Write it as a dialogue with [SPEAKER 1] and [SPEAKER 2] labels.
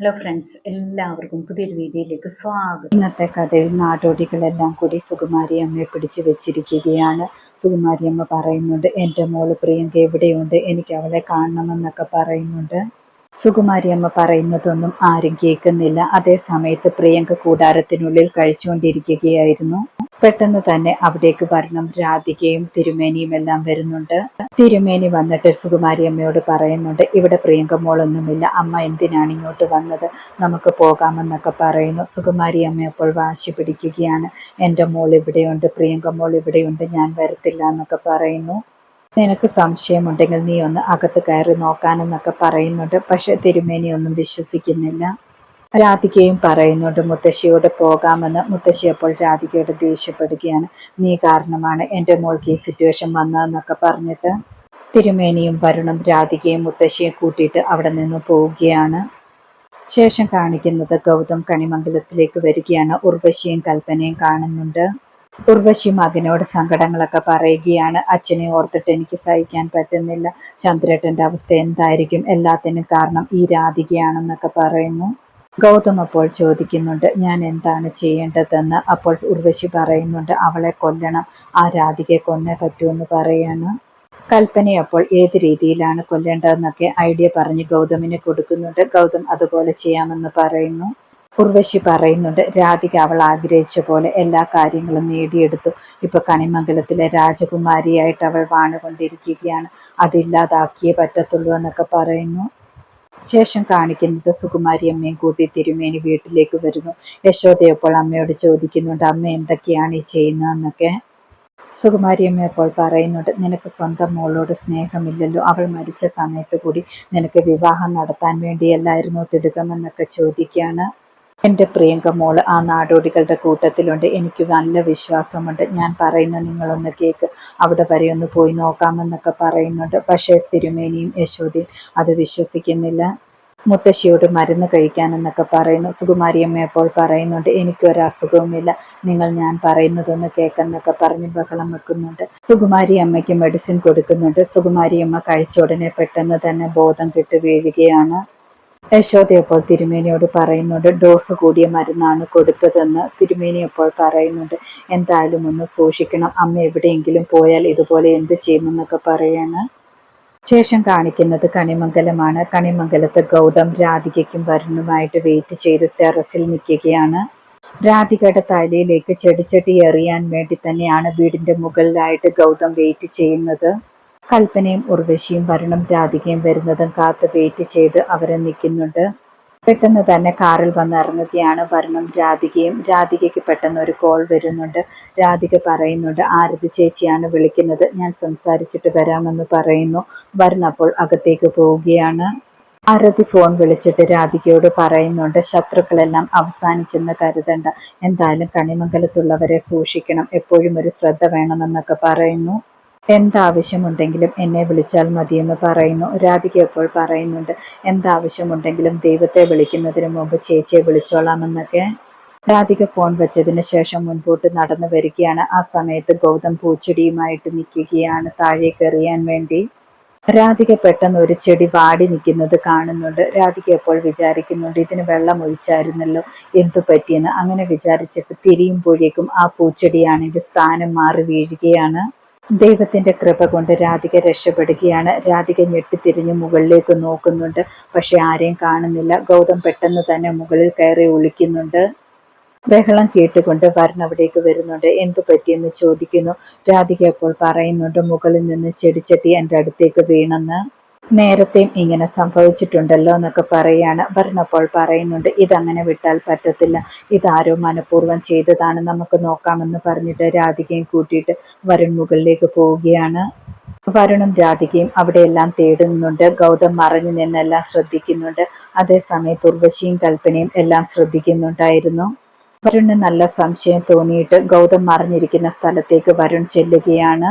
[SPEAKER 1] Hello friends എല്ലാവർക്കും പുതിയൊരു വീഡിയോയിലേക്ക് സ്വാഗതം. ഇന്നത്തെ കഥയിൽ നാടോടികളെല്ലാം കൂടി സുകുമാരി അമ്മയെ പിടിച്ചു വെച്ചിരിക്കുകയാണ്. സുകുമാരി അമ്മ പറയുന്നുണ്ട് എന്റെ മോൾ പ്രിയങ്ക എവിടെയുണ്ട്? എനിക്ക് അവളെ കാണണമെന്നൊക്കെ പറയുന്നുണ്ട്. സുകുമാരി അമ്മ പറയുന്നതൊന്നും ആരും കേൾക്കുന്നില്ല. അതേ സമയത്ത് പ്രിയങ്ക കൂടാരത്തിനുള്ളിൽ കഴിച്ചുകൊണ്ടിരിക്കുകയായിരുന്നു. പെട്ടെന്ന് തന്നെ അവിടേക്ക് വരണം. രാധികയും തിരുമേനിയും എല്ലാം വരുന്നുണ്ട്. തിരുമേനി വന്നിട്ട് സുകുമാരി അമ്മയോട് പറയുന്നുണ്ട് ഇവിടെ പ്രിയങ്ക മോളൊന്നുമില്ല. അമ്മ എന്തിനാണ് ഇങ്ങോട്ട് വന്നത്? നമുക്ക് പോകാമെന്നൊക്കെ പറയുന്നു. സുകുമാരി അമ്മ അപ്പോൾ വാശി പിടിക്കുകയാണ്. എന്റെ മോൾ ഇവിടെയുണ്ട്. പ്രിയങ്ക മോൾ ഇവിടെയുണ്ട്. ഞാൻ വരത്തില്ല എന്നൊക്കെ പറയുന്നു. നിനക്ക് സംശയമുണ്ടെങ്കിൽ നീ ഒന്ന് അകത്ത് കയറി നോക്കാനെന്നൊക്കെ പറയുന്നുണ്ട്. പക്ഷെ തിരുമേനി ഒന്നും വിശ്വസിക്കുന്നില്ല. രാധികയും പറയുന്നുണ്ട് മുത്തശ്ശിയോട് പോകാമെന്ന്. മുത്തശ്ശി അപ്പോൾ രാധികയോട് ദേഷ്യപ്പെടുകയാണ്. നീ കാരണമാണ് എന്റെ മോൾക്ക് ഈ സിറ്റുവേഷൻ വന്നതെന്നൊക്കെ പറഞ്ഞിട്ട് തിരുമേനിയും വരുണും രാധികയും മുത്തശ്ശിയെ കൂട്ടിയിട്ട് അവിടെ നിന്ന് പോവുകയാണ്. ശേഷം കാണിക്കുന്നത് ഗൗതം കണിമംഗലത്തിലേക്ക് വരികയാണ്. ഉർവശിയും കൽപ്പനയും കാണുന്നുണ്ട്. ഉർവശി മകനോട് സങ്കടങ്ങളൊക്കെ പറയുകയാണ്. അച്ഛനെ ഓർത്തിട്ട് എനിക്ക് സഹിക്കാൻ പറ്റുന്നില്ല. ചന്ദ്രേട്ടന്റെ അവസ്ഥ എന്തായിരിക്കും? എല്ലാത്തിനും കാരണം ഈ രാധികയാണെന്നൊക്കെ പറയുന്നു. ഗൗതം അപ്പോൾ ചോദിക്കുന്നുണ്ട് ഞാൻ എന്താണ് ചെയ്യേണ്ടതെന്ന്? അപ്പോൾ ഉർവശി പറയുന്നുണ്ട് അവളെ കൊല്ലണം. ആ രാധികയെ കൊന്നേ പറ്റുമെന്ന് പറയാണ്. കൽപ്പന അപ്പോൾ ഏത് രീതിയിലാണ് കൊല്ലേണ്ടതെന്നൊക്കെ ഐഡിയ പറഞ്ഞ് ഗൗതമിന് കൊടുക്കുന്നുണ്ട്. ഗൗതം അതുപോലെ ചെയ്യാമെന്ന് പറയുന്നു. ഉർവശി പറയുന്നുണ്ട് രാധിക അവൾ ആഗ്രഹിച്ച പോലെ എല്ലാ കാര്യങ്ങളും നേടിയെടുത്തു. ഇപ്പൊ കണിമംഗലത്തിലെ രാജകുമാരിയായിട്ട് അവൾ വാണുകൊണ്ടിരിക്കുകയാണ്. അതില്ലാതാക്കിയേ പറ്റത്തുള്ളൂ എന്നൊക്കെ പറയുന്നു. ശേഷം കാണിക്കുന്നത് സുകുമാരി അമ്മയും കൂട്ടി തിരുമേനി വീട്ടിലേക്ക് വരുന്നു. യശോദയപ്പോൾ അമ്മയോട് ചോദിക്കുന്നുണ്ട് അമ്മ എന്തൊക്കെയാണ് ഈ ചെയ്യുന്നതെന്നൊക്കെ? സുകുമാരി അമ്മ അപ്പോൾ പറയുന്നുണ്ട് നിനക്ക് സ്വന്തം മോളോട് സ്നേഹമില്ലല്ലോ. അവൾ മരിച്ച സമയത്ത് കൂടി നിനക്ക് വിവാഹം നടത്താൻ വേണ്ടിയല്ലായിരുന്നു തിടുക്കമെന്നൊക്കെ ചോദിക്കുകയാണ്. എന്റെ പ്രിയങ്ക മോൾ ആ നാടോടികളുടെ കൂട്ടത്തിലുണ്ട്. എനിക്ക് നല്ല വിശ്വാസമുണ്ട്. ഞാൻ പറയുന്ന നിങ്ങളൊന്ന് കേക്ക് അവിടെ വരെ ഒന്ന് പോയി നോക്കാമെന്നൊക്കെ പറയുന്നുണ്ട്. പക്ഷേ തിരുമേനിയും യശോദയും അത് വിശ്വസിക്കുന്നില്ല. മുത്തശ്ശിയോട് മരുന്ന് കഴിക്കാനെന്നൊക്കെ പറയുന്നു. സുകുമാരിയമ്മ അപ്പോൾ പറയുന്നുണ്ട് എനിക്കൊരു അസുഖവുമില്ല. നിങ്ങൾ ഞാൻ പറയുന്നതൊന്ന് കേൾക്കെന്നൊക്കെ പറഞ്ഞ് ബഹളം വെക്കുന്നുണ്ട്. സുകുമാരി അമ്മയ്ക്ക് മെഡിസിൻ കൊടുക്കുന്നുണ്ട്. സുകുമാരിയമ്മ കഴിച്ച ഉടനെ പെട്ടെന്ന് തന്നെ ബോധം കെട്ട് വീഴുകയാണ്. യശോദ അപ്പോൾ തിരുമേനിയോട് പറയുന്നുണ്ട് ഡോസ് കൂടിയ മരുന്നാണ് കൊടുത്തതെന്ന് തിരുമേനി അപ്പോൾ പറയുന്നുണ്ട്. എന്തായാലും ഒന്ന് സൂക്ഷിക്കണം. അമ്മ എവിടെയെങ്കിലും പോയാൽ ഇതുപോലെ എന്ത് ചെയ്യുമെന്നൊക്കെ പറയാണ്. ശേഷം കാണിക്കുന്നത് കണിമംഗലമാണ്. കണിമംഗലത്ത് ഗൗതം രാധികയ്ക്കും വരുണുമായിട്ട് വെയിറ്റ് ചെയ്ത് ടെറസിൽ നിൽക്കുകയാണ്. രാധികയുടെ തലയിലേക്ക് ചെടിച്ചെടി എറിയാൻ വേണ്ടി തന്നെയാണ് വീടിന്റെ മുകളിലായിട്ട് ഗൗതം വെയിറ്റ് ചെയ്യുന്നത്. കൽപ്പനയും ഉർവശിയും വരുണും രാധികയും വരുന്നതും കാത്ത് വെയിറ്റ് ചെയ്ത് അവരെ നിൽക്കുന്നുണ്ട്. പെട്ടെന്ന് തന്നെ കാറിൽ വന്ന് ഇറങ്ങുകയാണ് വരുണും രാധികയും. രാധികയ്ക്ക് പെട്ടെന്ന് ഒരു കോൾ വരുന്നുണ്ട്. രാധിക പറയുന്നുണ്ട് ആരതി ചേച്ചിയാണ് വിളിക്കുന്നത്. ഞാൻ സംസാരിച്ചിട്ട് വരാമെന്ന് പറയുന്നു. വരുൺ അപ്പോൾ അകത്തേക്ക് പോവുകയാണ്. ആരതി ഫോൺ വിളിച്ചിട്ട് രാധികയോട് പറയുന്നുണ്ട് ശത്രുക്കളെല്ലാം അവസാനിച്ചെന്ന് കരുതണ്ട. എന്തായാലും കണിമംഗലത്തുള്ളവരെ സൂക്ഷിക്കണം. എപ്പോഴും ഒരു ശ്രദ്ധ വേണമെന്നൊക്കെ പറയുന്നു. എന്താവശ്യമുണ്ടെങ്കിലും എന്നെ വിളിച്ചാൽ മതിയെന്ന് പറയുന്നു. രാധിക എപ്പോൾ പറയുന്നുണ്ട് എന്താവശ്യമുണ്ടെങ്കിലും ദൈവത്തെ വിളിക്കുന്നതിന് മുമ്പ് ചേച്ചിയെ വിളിച്ചോളാമെന്നൊക്കെ. രാധിക ഫോൺ വെച്ചതിന് ശേഷം മുൻപോട്ട് നടന്നു വരികയാണ്. ആ സമയത്ത് ഗൗതം പൂച്ചെടിയുമായിട്ട് നിൽക്കുകയാണ് താഴേക്ക് എറിയാൻ വേണ്ടി. രാധിക പെട്ടെന്ന് ഒരു ചെടി വാടി നിൽക്കുന്നത് കാണുന്നുണ്ട്. രാധിക എപ്പോൾ വിചാരിക്കുന്നുണ്ട് ഇതിന് വെള്ളം ഒഴിച്ചായിരുന്നല്ലോ എന്തു പറ്റിയെന്ന്? അങ്ങനെ വിചാരിച്ചിട്ട് തിരിയുമ്പോഴേക്കും ആ പൂച്ചെടിയാണെങ്കിൽ സ്ഥാനം മാറി വീഴുകയാണ്. ദൈവത്തിന്റെ കൃപ കൊണ്ട് രാധിക രക്ഷപ്പെടുകയാണ്. രാധിക ഞെട്ടിത്തിരിഞ്ഞ് മുകളിലേക്ക് നോക്കുന്നുണ്ട്. പക്ഷെ ആരെയും കാണുന്നില്ല. ഗൗതം പെട്ടെന്ന് തന്നെ മുകളിൽ കയറി ഒളിക്കുന്നുണ്ട്. ബഹളം കേട്ടുകൊണ്ട് വരൻ അവിടേക്ക് വരുന്നുണ്ട്. എന്തു പറ്റിയെന്ന് ചോദിക്കുന്നു? രാധിക അപ്പോൾ പറയുന്നുണ്ട്. മുകളിൽ നിന്ന് ചെടിച്ചട്ടി എന്റെ അടുത്തേക്ക് വീണെന്ന്. നേരത്തെയും ഇങ്ങനെ സംഭവിച്ചിട്ടുണ്ടല്ലോ എന്നൊക്കെ പറയാണ്. പറഞ്ഞപ്പോൾ പറയുന്നുണ്ട് ഇതങ്ങനെ വിട്ടാൽ പറ്റത്തില്ല. ഇതാരോ മനഃപൂർവം ചെയ്തതാണ് നമുക്ക് നോക്കാമെന്ന് പറഞ്ഞിട്ട് രാധികയും കൂട്ടിയിട്ട് വരുൺ മുകളിലേക്ക് പോവുകയാണ്. വരുണും രാധികയും അവിടെയെല്ലാം തേടുന്നുണ്ട്. ഗൗതം മറഞ്ഞു നിന്നെല്ലാം ശ്രദ്ധിക്കുന്നുണ്ട്. അതേസമയത്ത് ഉർവശിയും കൽപ്പനയും എല്ലാം ശ്രദ്ധിക്കുന്നുണ്ടായിരുന്നു. വരുണിന് നല്ല സംശയം തോന്നിയിട്ട് ഗൗതം മറിഞ്ഞിരിക്കുന്ന സ്ഥലത്തേക്ക് വരുൺ ചെല്ലുകയാണ്.